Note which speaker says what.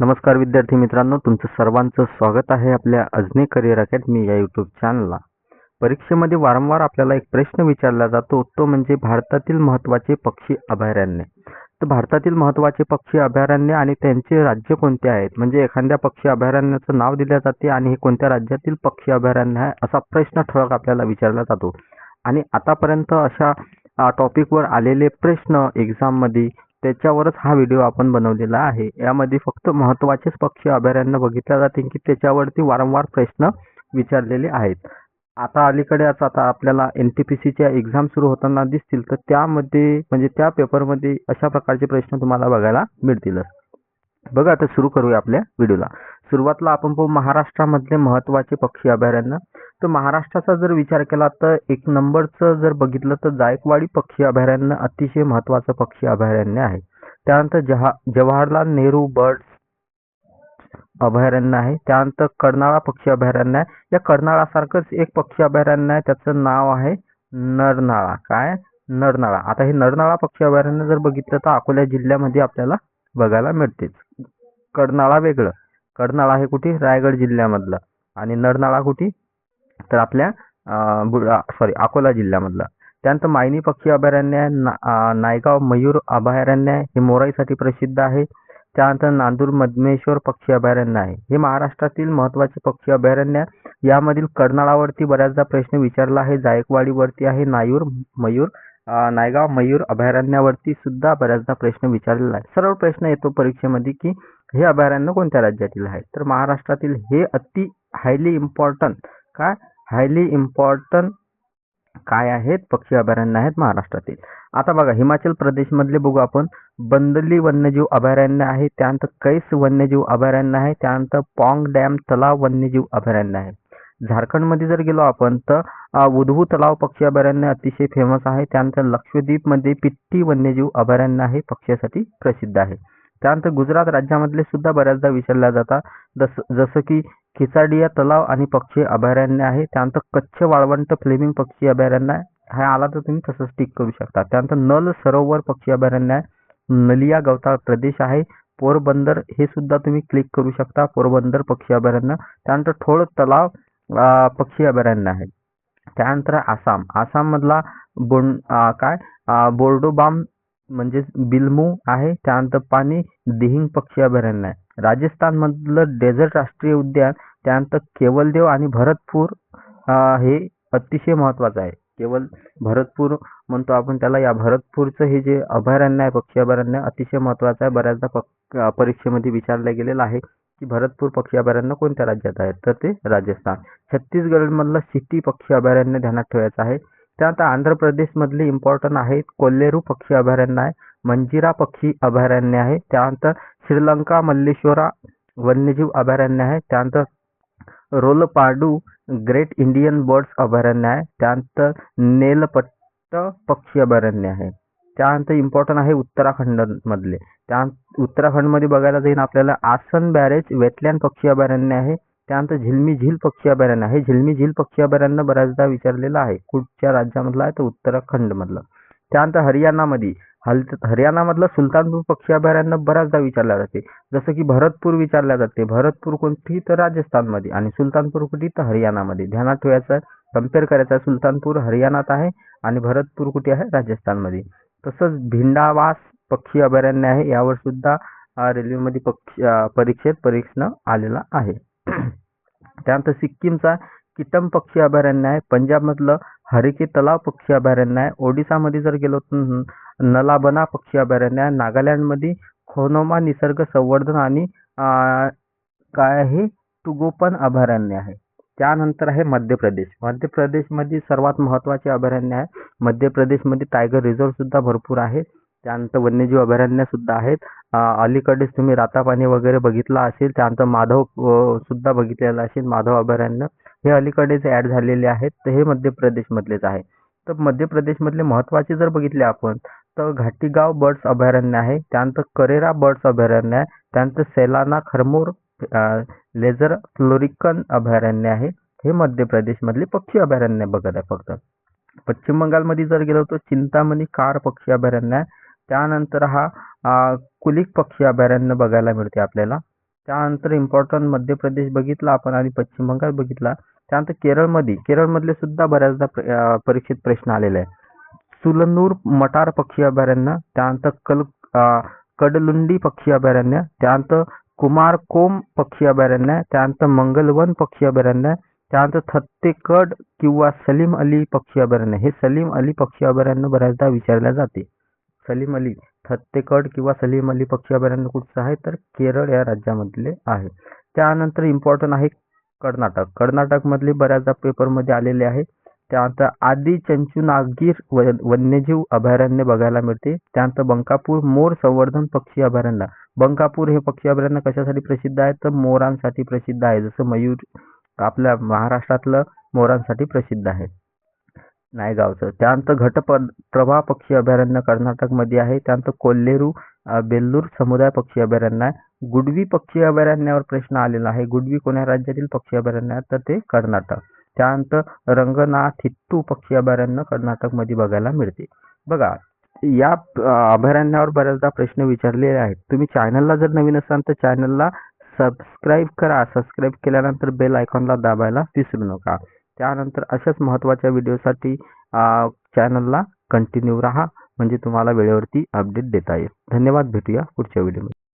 Speaker 1: नमस्कार विद्यार्थी मित्रांनो तुमचं सर्वांचं स्वागत आहे आपल्या अजने करिअर अकॅडमी या यूट्यूब चॅनलला परीक्षेमध्ये वारंवार आपल्याला एक प्रश्न विचारला जातो तो म्हणजे भारतातील महत्त्वाचे पक्षी अभयारण्य. तर भारतातील महत्त्वाचे पक्षी अभयारण्य आणि त्यांचे राज्य कोणते आहेत? म्हणजे एखाद्या पक्षी अभयारण्याचं नाव दिले जाते आणि हे कोणत्या राज्यातील पक्षी अभयारण्य आहे असा प्रश्न ठळक आपल्याला विचारला जातो. आणि आतापर्यंत अशा टॉपिकवर आलेले प्रश्न एक्झाममध्ये त्याच्यावरच हा व्हिडिओ आपण बनवलेला आहे. यामध्ये फक्त महत्त्वाचेच पक्षी अभयारण्य बघितल्या जाते की त्याच्यावरती वारंवार प्रश्न विचारलेले आहेत. आता अलीकडेच आता आपल्याला एन टी पी सीच्या एक्झाम सुरू होताना दिसतील तर त्यामध्ये म्हणजे त्या पेपरमध्ये अशा प्रकारचे प्रश्न तुम्हाला बघायला मिळतीलच बघा आता सुरू करूया आपल्या व्हिडिओला सुरुवातला आपण पाहू महाराष्ट्रामधले महत्त्वाचे पक्षी अभयारण्य तर महाराष्ट्राचा जर विचार केला तर एक नंबरचं जर बघितलं तर जायकवाडी पक्षी अभयारण्य अतिशय महत्त्वाचं पक्षी अभयारण्य आहे. त्यानंतर जहा जवाहरलाल नेहरू बर्ड अभयारण्य आहे. त्यानंतर कर्नाळा पक्षी अभयारण्य आहे. या कर्नाळासारखंच एक पक्षी अभयारण्य आहे. त्याचं नाव आहे नरनाळा. काय? नरनाळा. आता हे नरनाळा पक्षी अभयारण्य जर बघितलं तर अकोला जिल्ह्यामध्ये आपल्याला बघायला मिळतेच. कर्नाळा वेगळं. कर्नाळा हे कुठे? रायगड जिल्ह्यामधलं. आणि नरनाळा कुठे? तर आपल्या सॉरी अकोला जिल्ह्यामधलं. त्यानंतर मायनी पक्षी अभयारण्य ना नायगाव मयूर अभयारण्य हे मोराईसाठी प्रसिद्ध आहे. त्यानंतर नांदूर मधमेश्वर पक्षी अभयारण्य आहे. हे महाराष्ट्रातील महत्त्वाचे पक्षी अभयारण्य. यामधील कर्नाळावरती बऱ्याचदा प्रश्न विचारला आहे. जायकवाडीवरती आहे. नायूर मयूर नायगाव मयूर अभयारण्यावरती सुद्धा बऱ्याचदा प्रश्न विचारलेला आहे. सरळ प्रश्न येतो परीक्षेमध्ये की हे अभयारण्य कोणत्या राज्यातील आहे? तर महाराष्ट्रातील हे अति हायली इम्पॉर्टंट काय? हायली इम्पॉर्टंट काय आहेत? पक्षी अभयारण्य आहेत महाराष्ट्रातील. आता बघा हिमाचल प्रदेशमधले बघू आपण. बंदली वन्यजीव अभयारण्य आहे त्यानंतर कैस वन्यजीव अभयारण्य आहे त्यानंतर पॉंग डॅम तलाव वन्यजीव अभयारण्य आहे. झारखंडमध्ये जर गेलो आपण तर उधू तलाव पक्षी अभयारण्य अतिशय फेमस आहे. त्यानंतर लक्षद्वीपमध्ये पिट्टी वन्यजीव अभयारण्य आहे पक्ष्यासाठी प्रसिद्ध आहे. त्यानंतर गुजरात राज्यामधले सुद्धा बऱ्याचदा विचारल्या जातात. जस जसं की खिचाडिया तलाव आणि पक्षी अभयारण्य आहे. त्यानंतर कच्छ वाळवंट फ्लेमिंग पक्षी अभयारण्य आहे. हा आला तर तुम्ही तसंच टिक करू शकता. त्यानंतर नल सरोवर पक्षी अभयारण्य आहे. नलिया गवताळ प्रदेश आहे. पोरबंदर हे सुद्धा तुम्ही क्लिक करू शकता. पोरबंदर पक्षी अभयारण्य. त्यानंतर ठोळ तलाव पक्षी अभयारण्य आहे. त्यानंतर आसाम. आसाममधला बोंड काय? बोर्डोबाम म्हणजेच बिलमू आहे. त्यानंतर पाणी दिहिंग पक्षी अभयारण्य आहे. राजस्थानमधलं डेझर्ट राष्ट्रीय उद्यान त्यानंतर केवलदेव आणि भरतपूर हे अतिशय महत्त्वाचं आहे. केवळ भरतपूर म्हणतो आपण त्याला. या भरतपूरचं हे जे अभयारण्य आहे पक्षी अभयारण्य अतिशय महत्त्वाचं आहे. बऱ्याचदा पक् परीक्षेमध्ये विचारलं गेलेलं आहे की भरतपूर पक्षी अभयारण्य कोणत्या राज्यात आहे? तर ते राजस्थान. छत्तीसगडमधलं सिटी पक्षी अभयारण्य ध्यानात ठेवायचं आहे. त्यानंतर आंध्र प्रदेशमधले इम्पॉर्टंट आहेत. कोल्लेरू पक्षी अभयारण्य आहे. मंजिरा पक्षी अभयारण्य आहे. त्यानंतर श्रीलंका मल्लेश्वरा वन्यजीव अभयारण्य आहे. त्यानंतर रोलपाडू ग्रेट इंडियन बर्ड्स अभयारण्य आहे. त्यानंतर नेलपट्ट पक्षी अभयारण्य आहे. त्यानंतर इम्पॉर्टंट आहे उत्तराखंडमधले. त्या उत्तराखंडमध्ये बघायला जाईल आपल्याला आसन बॅरेज वेटलँड पक्षी अभयारण्य आहे. त्यानंतर झिलमी झील पक्षी अभयारण्य आहे. झिलमी झील पक्षी अभयारण्य बऱ्याचदा विचारलेलं आहे. कुठच्या राज्यामधलं आहे तर उत्तराखंडमधलं. त्यानंतर हरियाणामध्ये हल हरियाणामधलं सुलतानपूर पक्षी अभयारण्य बऱ्याचदा विचारल्या जाते. जसं की भरतपूर विचारल्या जाते. भरतपूर कोणती तर राजस्थानमध्ये आणि सुलतानपूर कुठे तर हरियाणामध्ये. ध्यानात ठेवायचं कंपेअर करायचं सुलतानपूर हरियाणात आहे आणि भरतपूर कुठे आहे? राजस्थानमध्ये. तसंच भिंडावास पक्षी अभयारण्य आहे. यावर सुद्धा रेल्वेमध्ये पक्षी परीक्षेत परीक्षण आलेला आहे. त्यानंतर सिक्कीमचा किटम पक्षी अभयारण्य आहे. पंजाबमधलं हरिके तलाव पक्षी अभयारण्य आहे. ओडिसामध्ये जर गेलो तर नलाबना पक्षी अभयारण्य आहे. नागालँडमध्ये खोनोमा निसर्ग संवर्धन आणि काय आहे टुगोपन अभयारण्य आहे. त्यानंतर आहे मध्य प्रदेश मध्य प्रदेशमध्ये सर्वात महत्त्वाचे अभयारण्य आहे. मध्य प्रदेशमध्ये टायगर रिझर्वसुद्धा भरपूर आहे. त्यानंतर वन्यजीव अभयारण्यसुद्धा आहेत. अलीकडेच तुम्ही रातापाणी वगैरे बघितला असेल त्यानंतर माधव सुद्धा बघितलेला असेल माधव अभयारण्य. हे अलीकडेच ॲड झालेले आहेत. तर हे मध्य प्रदेशमधलेच आहे. तर मध्य प्रदेशमधले महत्त्वाचे जर बघितले आपण तर घाटीगाव बर्ड्स अभयारण्य आहे. त्यानंतर करेरा बर्ड्स अभयारण्य आहे. त्यानंतर सेलाना खरमोर लेझर फ्लोरिकन अभयारण्य आहे. हे मध्य प्रदेशमधले पक्षी अभयारण्य बघत आहे फक्त. पश्चिम बंगालमध्ये जर गेलो तर चिंतामणी कार पक्षी अभयारण्य आहे. त्यानंतर हा कुलिक पक्षी अभयारण्य बघायला मिळते आपल्याला. त्यानंतर इम्पॉर्टंट मध्य प्रदेश बघितला आपण आणि पश्चिम बंगाल बघितला. त्यानंतर केरळमध्ये केरळमधले सुद्धा बऱ्याचदा परीक्षेत प्रश्न आलेले आहे सुलनूर मटार पक्षी अभयारण्य त्यानंतर कल कडलुंडी पक्षी अभयारण्य त्यानंतर कुमारकोम पक्षी अभयारण्य त्यानंतर मंगलवन पक्षी अभयारण्य त्यानंतर थत्तेकड किंवा सलीम अली पक्षी अभयारण्य. हे सलीम अली पक्षी अभयारण्य बऱ्याचदा विचारल्या जाते. सलीम अली. थत्तेकड किंवा सलीम अली पक्षी अभयारण्य कुठचं आहे? तर केरळ या राज्यामधले आहे. त्यानंतर इम्पॉर्टंट आहे कर्नाटक. कर्नाटकमधले बऱ्याचदा पेपरमध्ये आलेले आहे. त्यानंतर आदी चंचुनागीर व- वन्यजीव अभयारण्य बघायला मिळते. त्यानंतर बंकापूर मोर संवर्धन पक्षी अभयारण्य. बंकापूर हे पक्षी अभयारण्य कशासाठी प्रसिद्ध आहे? तर मोरांसाठी प्रसिद्ध आहे. जसं मयूर आपल्या महाराष्ट्रातलं मोरांसाठी प्रसिद्ध आहे. नायगावचं त्यानंतर घटप्रभा पक्षी अभयारण्य कर्नाटकमध्ये आहे. त्यानंतर कोल्हेरू बेल्लूर समुदाय पक्षी अभयारण्य आहे. गुडवी पक्षी अभयारण्यावर प्रश्न आलेला आहे. गुडवी कोण्या राज्यातील पक्षी अभयारण्य आहे? तर ते कर्नाटक. त्यानंतर रंगनाथिट्टू पक्षी अभयारण्य कर्नाटकमध्ये बघायला मिळते. बघा या अभयारण्यावर बऱ्याचदा प्रश्न विचारलेले आहेत. तुम्ही चॅनलला जर नवीन असाल तर चॅनलला सबस्क्राईब करा. सबस्क्राईब केल्यानंतर बेल आयकॉनला दाबायला विसरू नका. त्यानंतर अशाच महत्त्वाच्या व्हिडिओसाठी चॅनलला कंटिन्यू राहा. म्हणजे तुम्हाला वेळेवरती अपडेट देता येईल. धन्यवाद. भेटूया पुढच्या व्हिडिओमध्ये